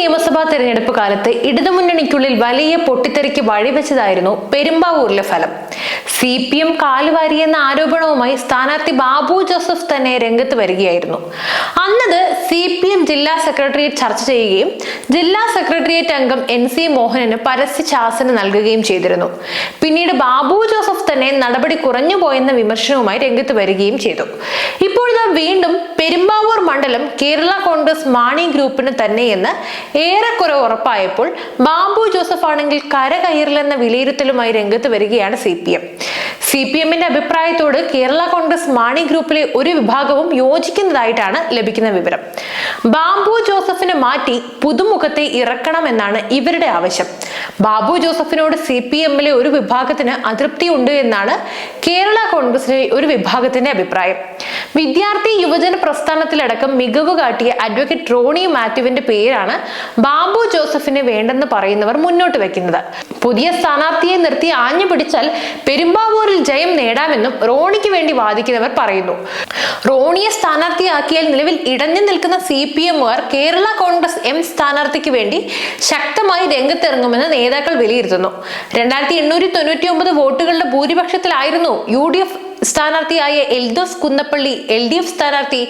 നിയമസഭാ തെരഞ്ഞെടുപ്പ് കാലത്ത് ഇടതുമുന്നണിക്കുള്ളിൽ വലിയ പൊട്ടിത്തെറിക്ക് വഴിവെച്ചതായിരുന്നു പെരുമ്പാവൂരിലെ ഫലം. സി പി എം കാലുവാരിയെന്ന ആരോപണവുമായി സ്ഥാനാർത്ഥി ബാബു ജോസഫ് തന്നെ രംഗത്ത് വരികയായിരുന്നു. അന്നത് സി പി എം ജില്ലാ സെക്രട്ടേറിയറ്റ് ചർച്ച ചെയ്യുകയും ജില്ലാ സെക്രട്ടേറിയറ്റ് അംഗം എൻ സി മോഹനന് പരസ്യ ശാസന നൽകുകയും ചെയ്തിരുന്നു. പിന്നീട് ബാബു ജോസഫ് തന്നെ നടപടി കുറഞ്ഞു പോയെന്ന വിമർശനവുമായി രംഗത്ത് വരികയും ചെയ്തു. ഇപ്പോഴിതാ വീണ്ടും പെരുമ്പാവൂർ മണ്ഡലം കേരള കോൺഗ്രസ് മാണി ഗ്രൂപ്പിന് തന്നെയെന്ന് ഏറെക്കുറെ ഉറപ്പായപ്പോൾ ബാബു ജോസഫ് ആണെങ്കിൽ കരകയറില്ലെന്ന വിലയിരുത്തലുമായി രംഗത്ത് വരികയാണ് C P M. C P എമ്മിന്റെ അഭിപ്രായത്തോട് കേരള കോൺഗ്രസ് മാണി ഗ്രൂപ്പിലെ ഒരു വിഭാഗവും യോജിക്കുന്നതായിട്ടാണ് ലഭിക്കുന്ന വിവരം. ബാബു ജോസഫിനെ മാറ്റി പുതുമുഖത്തെ ഇറക്കണമെന്നാണ് ഇവരുടെ ആവശ്യം. ബാബു ജോസഫിനോട് സി പി എമ്മിലെ ഒരു വിഭാഗത്തിന് അതൃപ്തി ഉണ്ട് എന്നാണ് കേരള കോൺഗ്രസിലെ ഒരു വിഭാഗത്തിന്റെ അഭിപ്രായം. വിദ്യാർത്ഥി യുവജന പ്രസ്ഥാനത്തിലടക്കം മികവ് കാട്ടിയ അഡ്വക്കേറ്റ് റോണി മാത്യുവിന്റെ പേരാണ് ബാബു ജോസഫിന് വേണ്ടെന്ന് പറയുന്നവർ മുന്നോട്ട് വെക്കുന്നത്. പുതിയ സ്ഥാനാർത്ഥിയെ നിർത്തി ആഞ്ഞു പിടിച്ചാൽ പെരുമ്പാവൂരിൽ ജയം നേടാമെന്നും റോണിക്ക് വേണ്ടി വാദിക്കുന്നവർ പറയുന്നു. റോണിയെ സ്ഥാനാർത്ഥിയാക്കിയാൽ നിലവിൽ ഇടഞ്ഞു നിൽക്കുന്ന സി പി എമ്മുകാർ കേരള കോൺഗ്രസ് എം സ്ഥാനാർത്ഥിക്ക് വേണ്ടി ശക്തമായി രംഗത്തിറങ്ങുമെന്ന് നേതാക്കൾ വിലയിരുത്തുന്നു. രണ്ടായിരത്തി എണ്ണൂറ്റി തൊണ്ണൂറ്റി ഒമ്പത് വോട്ടുകളുടെ ഭൂരിപക്ഷത്തിലായിരുന്നു U D F സ്ഥാനാർത്ഥിയായ Eldhose Kunnappilly L D F സ്ഥാനാർത്ഥി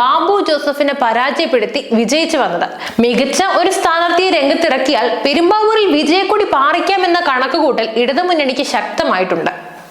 ബാബു ജോസഫിനെ പരാജയപ്പെടുത്തി വിജയിച്ചു വന്നത്. മികച്ച ഒരു സ്ഥാനാർത്ഥിയെ രംഗത്തിറക്കിയാൽ പെരുമ്പാവൂരിൽ വിജയക്കൊടി പാറിക്കാമെന്ന കണക്കുകൂട്ടൽ ഇടതുമുന്നണിക്ക് ശക്തമായിട്ടുണ്ട്.